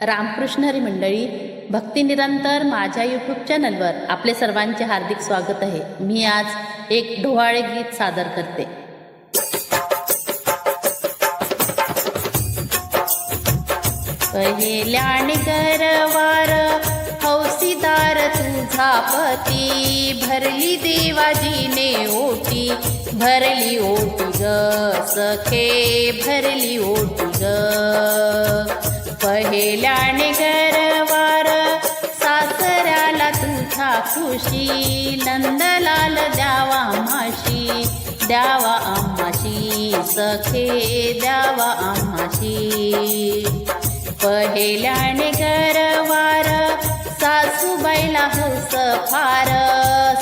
रामकृष्ण हरी मंडळी भक्ती निरंतर माझ्या यूट्यूब चॅनलवर आपले सर्वांचे हार्दिक स्वागत आहे. मी आज एक ढोवाळे गीत सादर करते. पहिल्याने गरवार हौसीदार तुझा पती भरली देवाजीने ओटी भरली ओटी ग सखे भरली ओटी ग. पहिल्याने गरवार सासऱ्याला तुझा खुशी नंदलाल द्यावा माशी द्यावा आम्हाशी सखे द्यावा आम्हाशी. पहिल्याने गरवार सासूबाईला हस फार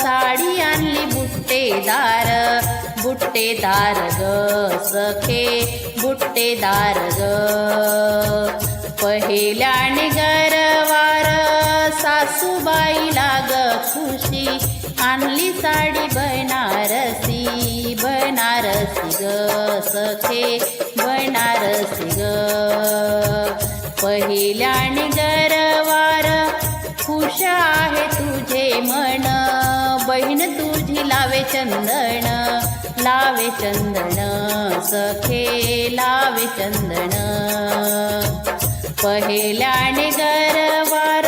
साडी आणली बुट्टेदार बुट्टेदार ग सखे बुट्टेदार ग. पहिल्याने गरवार सासूबाई लाग खुशी. आणली साडी बनारसी बनारसी ग सखे बनारसी ग. पहिल्याने गरवार खुश आहे तुझे मन. बहीण तुझी लावे चंदन लावे चंदन सखे लावे चंदन. पहिल्याने गरवार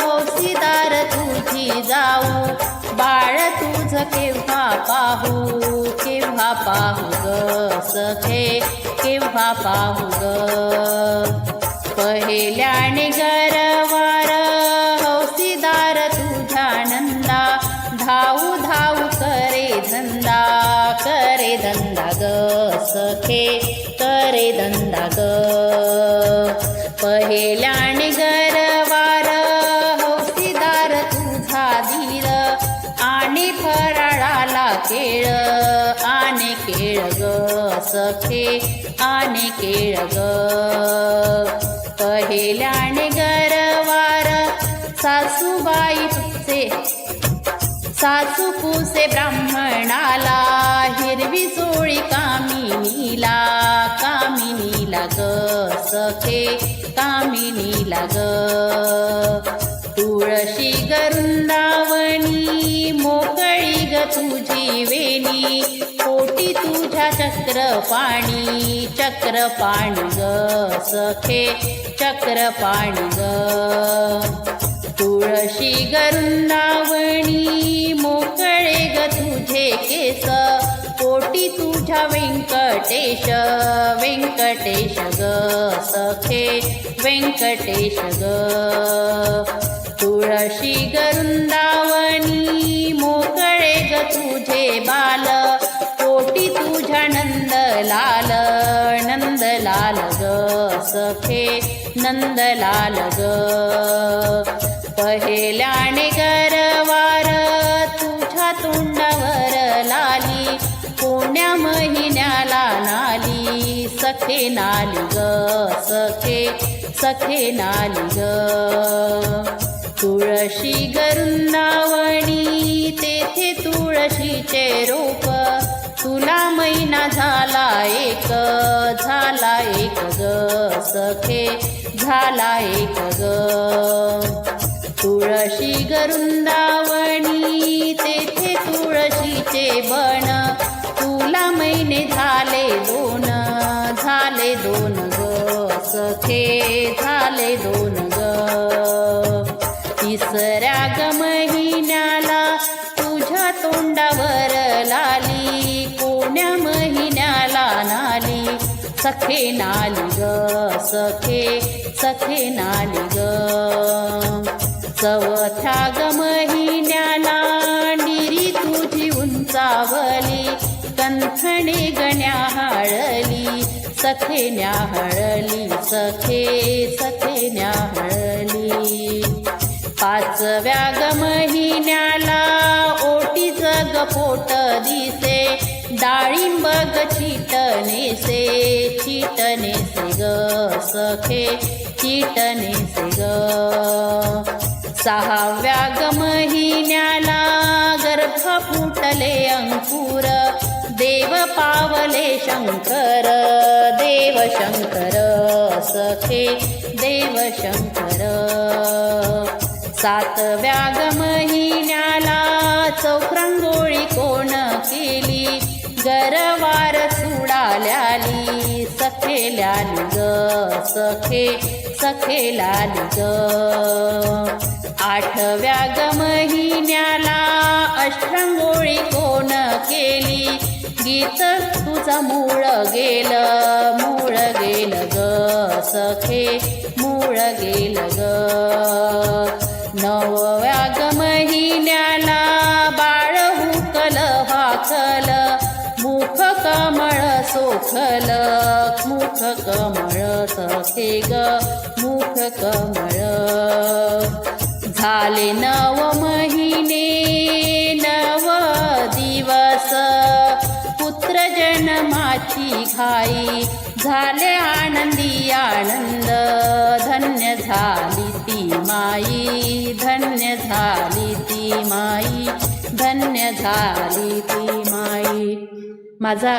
हौसीदार हो तुझी जाऊ. बाळ तुझ केव्हा पाहू केव्हा पाहू ग सखे केव्हा पाहू ग? पहिल्याने गरवार हौसीदार हो तुझ्या नंदा. धाऊ धाऊ करे धंदा करे धंदा ग सखे करे धंदा ग. खेळ आणि केळ ग सखे आणि खेळ ग. पहिल्याने गरवार सासूबाई तुझे सासू पुसे ब्राह्मणाला हिरवी सोळी कामिनीला कामिनीला ग सखे कामिनीला ग. तुळशी गरुंदा ग तुझी वेणी कोटी तुझ्या चक्र पाणी. चक्र ग सखे चक्रपाणी ग. तुळशी गरुंदावणी मोकळे ग तुझे केस. पोटी तुझ्या व्यंकटेश व्यंकटेश ग सखे व्यंकटेश ग. तुळशी गरुंदावनी मोकळे ग तुझे बाल. पोटी तुझ्या नंदलाल नंदलाल ग सखे नंद लाल ग. पहिल्याने गरवार तुझ्या तोंडावर लाली. कोण्या महिन्याला नाली सखे नाली ग सखे सखे नाली ग. तुळशी गरुंदावणी तेथे तुळशीचे रोप. तुला महिना झाला एक झाला एक ग सखे झाला एक ग. तुळशी गरुंदावणी तेथे तुळशीचे बण. तुला महिने झाले दोन झाले दोन ग सखे झाले दोन तिसऱ्या ग महिन्याला तुझ्या तोंडावर लाली कोण्या महिन्याला नाली? सखे नाली ग सखे सखे नाली ग. चवथ्या ग महिन्याला निरी तुझी उंचावली कंथणे गण्या हळली सखे न्याहळली सखे सखे न्याहळली पाचव्या ग महिन्याला ओटीच गपोट दिसे. डाळिंब ग चिटनेसे चिटनेसे ग सखे चिटनेसे ग. सहाव्या ग महिन्याला गर्भ फुटले अंकुर देव पावले शंकर देव शंकर सखे देव शंकर. सातव्या ग महिन्याला चौरंगोळी कोण केली? गरवार सुडाल्याली सखे ल्याली ग सखे सखे ल्याली ग. आठव्या ग महिन्याला अष्टरंगोळी कोण केली? गीत तुझं मूळ गेल मूळ गेल ग सखे मूळ गेल ग. सोखल मुख कमळ सखे ग मुख कमळ. झाले नव महिने नव दिवस. पुत्र जन्माची घाई झाले आनंदी आनंद. धन्य झाली ती माई धन्य झाली ती माई धन्य झाली ती माई. माझा